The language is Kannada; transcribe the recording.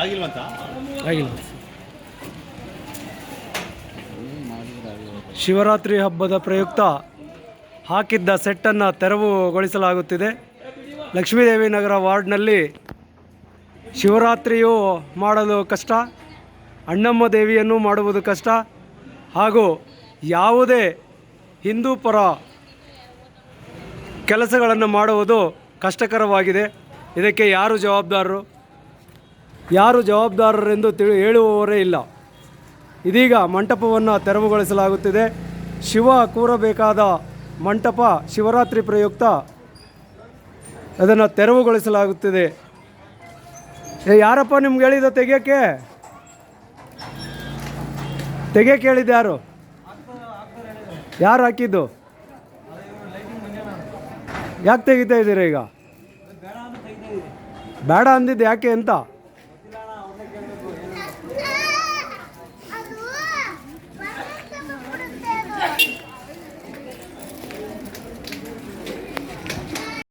ಆಗಿಲ್ಲ. ಶಿವರಾತ್ರಿ ಹಬ್ಬದ ಪ್ರಯುಕ್ತ ಹಾಕಿದ್ದ ಸೆಟ್ಟನ್ನು ತೆರವುಗೊಳಿಸಲಾಗುತ್ತಿದೆ. ಲಕ್ಷ್ಮೀದೇವಿ ನಗರ ವಾರ್ಡ್ನಲ್ಲಿ ಶಿವರಾತ್ರಿಯು ಮಾಡಲು ಕಷ್ಟ, ಅಣ್ಣಮ್ಮ ದೇವಿಯನ್ನು ಮಾಡುವುದು ಕಷ್ಟ ಹಾಗೂ ಯಾವುದೇ ಹಿಂದೂ ಪರ ಕೆಲಸಗಳನ್ನು ಮಾಡುವುದು ಕಷ್ಟಕರವಾಗಿದೆ. ಇದಕ್ಕೆ ಯಾರು ಜವಾಬ್ದಾರರು? ಯಾರು ಜವಾಬ್ದಾರರೆಂದು ತಿಳಿ ಹೇಳುವವರೇ ಇಲ್ಲ. ಇದೀಗ ಮಂಟಪವನ್ನು ತೆರವುಗೊಳಿಸಲಾಗುತ್ತಿದೆ. ಶಿವ ಕೂರಬೇಕಾದ ಮಂಟಪ ಶಿವರಾತ್ರಿ ಪ್ರಯುಕ್ತ ಅದನ್ನು ತೆರವುಗೊಳಿಸಲಾಗುತ್ತಿದೆ. ಏ, ಯಾರಪ್ಪ ನಿಮ್ಗೆ ಹೇಳಿದ ತೆಗಿಯೋಕ್ಕೆ? ತೆಗಿಯೋಕೆ ಹೇಳಿದ್ದು ಯಾರು? ಯಾರು ಹಾಕಿದ್ದು? ಯಾಕೆ ತೆಗಿತಾ ಇದ್ದೀರಾ ಈಗ? ಬೇಡ ಅಂದಿದ್ದು ಯಾಕೆ ಅಂತ?